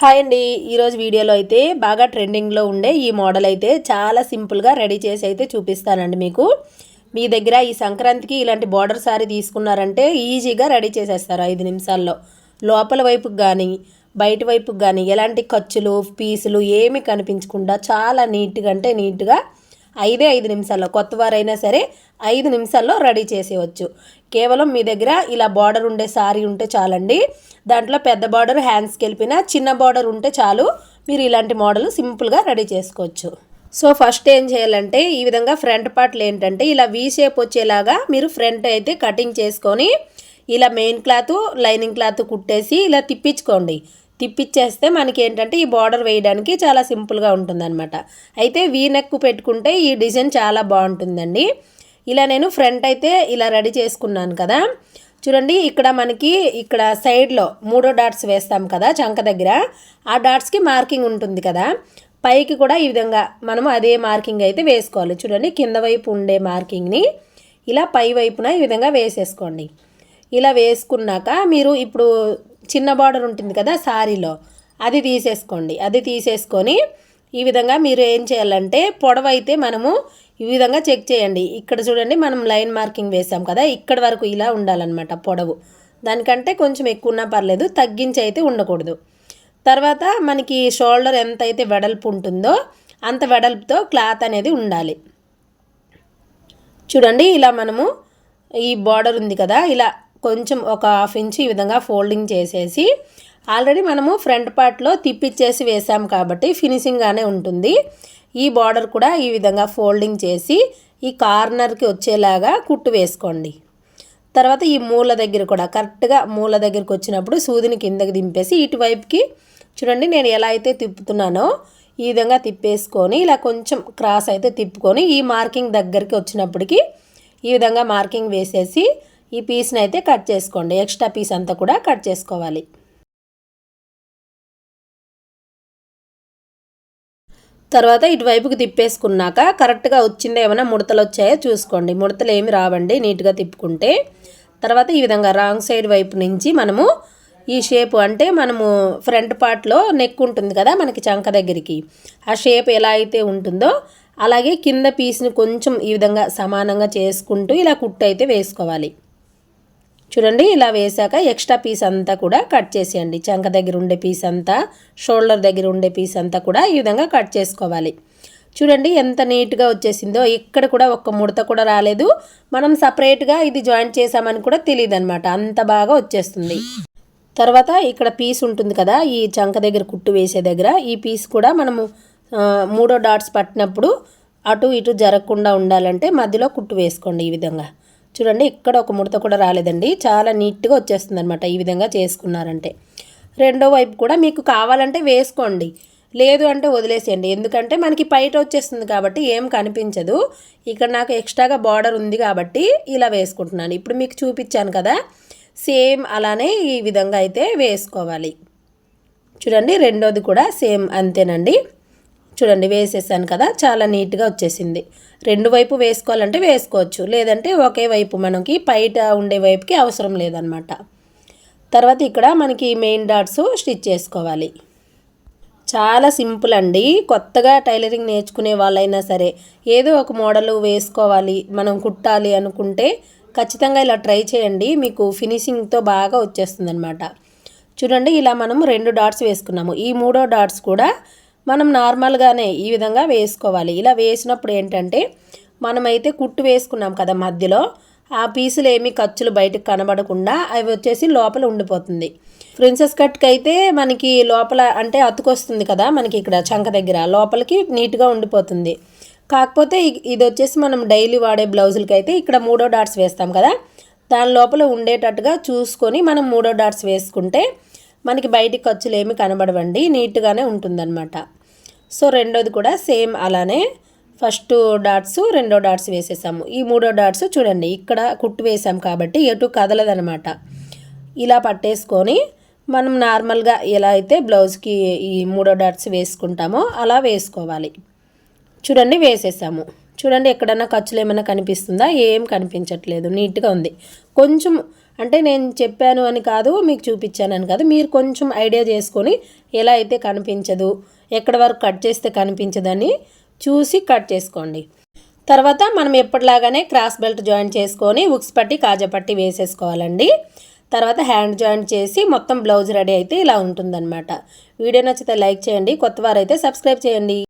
Hi అండి. ఈరోజు వీడియోలో అయితే బాగా ట్రెండింగ్లో ఉండే ఈ మోడల్ అయితే చాలా సింపుల్గా రెడీ చేసి అయితే చూపిస్తానండి మీకు. మీ దగ్గర ఈ సంక్రాంతికి ఇలాంటి బార్డర్ సారీ తీసుకున్నారంటే ఈజీగా రెడీ చేసేస్తారు ఐదు నిమిషాల్లో. లోపల వైపుకి కానీ బయట వైపుకి కానీ ఎలాంటి ఖర్చులు పీసులు ఏమి కనిపించకుండా చాలా నీట్గా అంటే నీట్గా ఐదే ఐదు నిమిషాల్లో కొత్త వారైనా సరే ఐదు నిమిషాల్లో రెడీ చేసేయచ్చు. కేవలం మీ దగ్గర ఇలా బార్డర్ ఉండే సారీ ఉంటే చాలండి. దాంట్లో పెద్ద బార్డర్ హ్యాండ్స్కి వెళ్ళిపోయినా చిన్న బార్డర్ ఉంటే చాలు. మీరు ఇలాంటి మోడల్ సింపుల్గా రెడీ చేసుకోవచ్చు. సో ఫస్ట్ ఏం చేయాలంటే ఈ విధంగా ఫ్రంట్ పార్ట్లు ఏంటంటే ఇలా వీ షేప్ వచ్చేలాగా మీరు ఫ్రంట్ అయితే కటింగ్ చేసుకొని ఇలా మెయిన్ క్లాత్ లైనింగ్ క్లాత్ కుట్టేసి ఇలా తిప్పించుకోండి. తిప్పిచ్చేస్తే మనకి ఏంటంటే ఈ బార్డర్ వేయడానికి చాలా సింపుల్గా ఉంటుందన్నమాట. అయితే వీ నెక్ పెట్టుకుంటే ఈ డిజైన్ చాలా బాగుంటుందండి. ఇలా నేను ఫ్రంట్ అయితే ఇలా రెడీ చేసుకున్నాను కదా. చూడండి ఇక్కడ మనకి ఇక్కడ సైడ్లో మూడో డాట్స్ వేస్తాం కదా చంక దగ్గర. ఆ డాట్స్కి మార్కింగ్ ఉంటుంది కదా. పైకి కూడా ఈ విధంగా మనం అదే మార్కింగ్ అయితే వేసుకోవాలి. చూడండి కింద వైపు ఉండే మార్కింగ్ని ఇలా పై వైపున ఈ విధంగా వేసేసుకోండి. ఇలా వేసుకున్నాక మీరు ఇప్పుడు చిన్న బార్డర్ ఉంటుంది కదా శారీలో అది తీసేసుకోండి. అది తీసేసుకొని ఈ విధంగా మీరు ఏం చేయాలంటే పొడవైతే మనము ఈ విధంగా చెక్ చేయండి. ఇక్కడ చూడండి మనం లైన్ మార్కింగ్ వేసాం కదా ఇక్కడ వరకు ఇలా ఉండాలన్నమాట పొడవు. దానికంటే కొంచెం ఎక్కువ ఉన్నా పర్లేదు తగ్గించి అయితే ఉండకూడదు. తర్వాత మనకి షోల్డర్ ఎంత అయితే వెడల్పు ఉంటుందో అంత వెడల్పుతో క్లాత్ అనేది ఉండాలి. చూడండి ఇలా మనము ఈ బార్డర్ ఉంది కదా ఇలా కొంచెం ఒక హాఫ్ ఇంచ్ ఈ విధంగా ఫోల్డింగ్ చేసేసి ఆల్రెడీ మనము ఫ్రంట్ పార్ట్లో తిప్పిచ్చేసి వేసాం కాబట్టి ఫినిషింగ్గానే ఉంటుంది. ఈ బార్డర్ కూడా ఈ విధంగా ఫోల్డింగ్ చేసి ఈ కార్నర్కి వచ్చేలాగా కుట్టు వేసుకోండి. తర్వాత ఈ మూల దగ్గర కూడా కరెక్ట్గా మూల దగ్గరికి వచ్చినప్పుడు సూదిని కిందకి దింపేసి ఇటువైపుకి చూడండి నేను ఎలా అయితే తిప్పుతున్నానో ఈ విధంగా తిప్పేసుకొని ఇలా కొంచెం క్రాస్ అయితే తిప్పుకొని ఈ మార్కింగ్ దగ్గరికి వచ్చినప్పటికి ఈ విధంగా మార్కింగ్ వేసేసి ఈ పీస్ని అయితే కట్ చేసుకోండి. ఎక్స్ట్రా పీస్ అంతా కూడా కట్ చేసుకోవాలి. తర్వాత ఇటువైపుకి తిప్పేసుకున్నాక కరెక్ట్గా వచ్చిందే ఏమైనా ముడతలు వచ్చాయో చూసుకోండి. ముడతలు ఏమి రావండి నీట్గా తిప్పుకుంటే. తర్వాత ఈ విధంగా రాంగ్ సైడ్ వైపు నుంచి మనము ఈ షేప్ అంటే మనము ఫ్రంట్ పార్ట్లో నెక్ ఉంటుంది కదా మనకి చంక దగ్గరికి. ఆ షేప్ ఎలా అయితే ఉంటుందో అలాగే కింద పీస్ని కొంచెం ఈ విధంగా సమానంగా చేసుకుంటూ ఇలా కుట్టు అయితే వేసుకోవాలి. చూడండి ఇలా వేసాక ఎక్స్ట్రా పీస్ అంతా కూడా కట్ చేసేయండి. చంక దగ్గర ఉండే పీస్ అంతా షోల్డర్ దగ్గర ఉండే పీస్ అంతా కూడా ఈ విధంగా కట్ చేసుకోవాలి. చూడండి ఎంత నీట్గా వచ్చేసిందో. ఇక్కడ కూడా ఒక్క ముడత కూడా రాలేదు. మనం సపరేట్గా ఇది జాయింట్ చేసామని కూడా తెలియదు అనమాట అంత బాగా వచ్చేస్తుంది. తర్వాత ఇక్కడ పీస్ ఉంటుంది కదా ఈ చంక దగ్గర కుట్టు వేసే దగ్గర ఈ పీస్ కూడా మనము మూడో డాట్స్ పట్టినప్పుడు అటు ఇటు జరగకుండా ఉండాలంటే మధ్యలో కుట్టు వేసుకోండి ఈ విధంగా. చూడండి ఇక్కడ ఒక ముడత కూడా రాలేదండి. చాలా నీట్గా వచ్చేస్తుంది అనమాట ఈ విధంగా చేసుకున్నారంటే. రెండో వైపు కూడా మీకు కావాలంటే వేసుకోండి. లేదు అంటే వదిలేసేయండి. ఎందుకంటే మనకి బయట వచ్చేస్తుంది కాబట్టి ఏం కనిపించదు. ఇక్కడ నాకు ఎక్స్ట్రాగా బార్డర్ ఉంది కాబట్టి ఇలా వేసుకుంటున్నాను. ఇప్పుడు మీకు చూపించాను కదా సేమ్ అలానే ఈ విధంగా అయితే వేసుకోవాలి. చూడండి రెండోది కూడా సేమ్ అంతేనండి. చూడండి వేసేసాను కదా చాలా నీట్గా వచ్చేసింది. రెండు వైపు వేసుకోవాలంటే వేసుకోవచ్చు లేదంటే ఒకే వైపు మనకి బయట ఉండే వైపుకి అవసరం లేదనమాట తర్వాత ఇక్కడ మనకి మెయిన్ డాట్స్ స్టిచ్ చేసుకోవాలి. చాలా సింపుల్ అండి కొత్తగా టైలరింగ్ నేర్చుకునే వాళ్ళైనా సరే ఏదో ఒక మోడల్ వేసుకోవాలి మనం కుట్టాలి అనుకుంటే ఖచ్చితంగా ఇలా ట్రై చేయండి మీకు ఫినిషింగ్తో బాగా వచ్చేస్తుంది అనమాట చూడండి ఇలా మనం రెండు డాట్స్ వేసుకున్నాము. ఈ మూడో డాట్స్ కూడా మనం నార్మల్గానే ఈ విధంగా వేసుకోవాలి. ఇలా వేసినప్పుడు ఏంటంటే మనమైతే కుట్టు వేసుకున్నాం కదా మధ్యలో ఆ పీసులు ఏమి ఖర్చులు బయటకు కనబడకుండా అవి వచ్చేసి లోపల ఉండిపోతుంది. ప్రిన్సెస్ కట్కి అయితే మనకి లోపల అంటే అతుకొస్తుంది కదా మనకి ఇక్కడ చంక దగ్గర లోపలికి నీట్గా ఉండిపోతుంది. కాకపోతే ఇది వచ్చేసి మనం డైలీ వాడే బ్లౌజులకి అయితే ఇక్కడ మూడో డాట్స్ వేస్తాం కదా దాని లోపల ఉండేటట్టుగా చూసుకొని మనం మూడో డాట్స్ వేసుకుంటే మనకి బయటికి ఖర్చులు ఏమి కనబడవండి నీట్గానే ఉంటుందన్నమాట. సో రెండోది కూడా సేమ్ అలానే ఫస్ట్ డాట్స్ రెండో డాట్స్ వేసేసాము. ఈ మూడో డాట్స్ చూడండి ఇక్కడ కుట్టు వేసాం కాబట్టి ఎటు కదలదనమాట ఇలా పట్టేసుకొని మనం నార్మల్గా ఎలా అయితే బ్లౌజ్కి ఈ మూడో డాట్స్ వేసుకుంటామో అలా వేసుకోవాలి. చూడండి వేసేసాము. చూడండి ఎక్కడన్నా ఖర్చులు ఏమైనా కనిపిస్తుందా? ఏం కనిపించట్లేదు. నీట్గా ఉంది. కొంచెం అంటే నేను చెప్పాను అని కాదు మీకు చూపించాను అని కాదు. మీరు కొంచెం ఐడియా చేసుకొని ఎలా అయితే కనిపించదు ఎక్కడ వరకు కట్ చేస్తే కనిపించదని చూసి కట్ చేసుకోండి. తర్వాత మనం ఎప్పటిలాగానే క్రాస్ బెల్ట్ జాయిన్ చేసుకొని ఉక్స్ పట్టి కాజా పట్టి వేసేసుకోవాలండి. తర్వాత హ్యాండ్ జాయింట్ చేసి మొత్తం బ్లౌజ్ రెడీ అయితే ఇలా ఉంటుందన్నమాట. వీడియో నచ్చితే లైక్ చేయండి కొత్త వారైతే సబ్స్క్రైబ్ చేయండి.